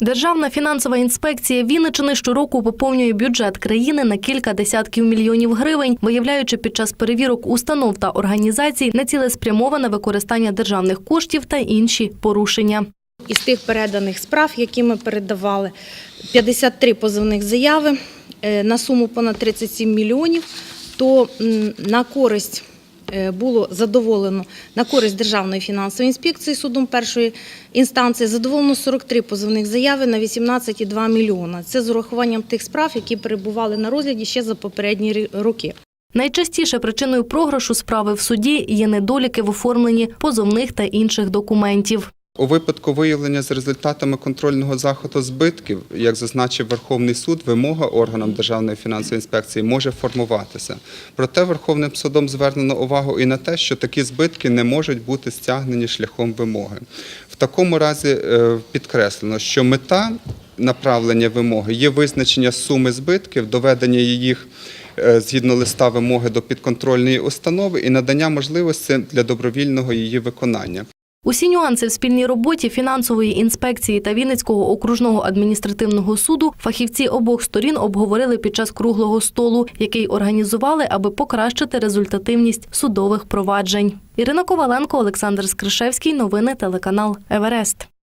Державна фінансова інспекція Вінничини щороку поповнює бюджет країни на кілька десятків мільйонів гривень, виявляючи під час перевірок установ та організацій нецілеспрямоване використання державних коштів та інші порушення. Із тих переданих справ, які ми передавали, 53 позовних заяви е, на суму понад 37 мільйонів, то на користь було задоволено на користь Державної фінансової інспекції судом першої інстанції задоволено 43 позовних заяви на 18,2 мільйона. Це з урахуванням тих справ, які перебували на розгляді ще за попередні роки. Найчастіше причиною програшу справи в суді є недоліки в оформленні позовних та інших документів. У випадку виявлення з результатами контрольного заходу збитків, як зазначив Верховний суд, вимога органам Державної фінансової інспекції може формуватися. Проте Верховним судом звернено увагу і на те, що такі збитки не можуть бути стягнені шляхом вимоги. В такому разі е, підкреслено, що мета направлення вимоги є визначення суми збитків, доведення їх е, згідно листа вимоги до підконтрольної установи і надання можливості для добровільного її виконання. Усі нюанси в спільній роботі фінансової інспекції та Вінницького окружного адміністративного суду фахівці обох сторін обговорили під час круглого столу, який організували, аби покращити результативність судових проваджень. Ірина Коваленко, Олександр Скришевський. Новини телеканал Еверест.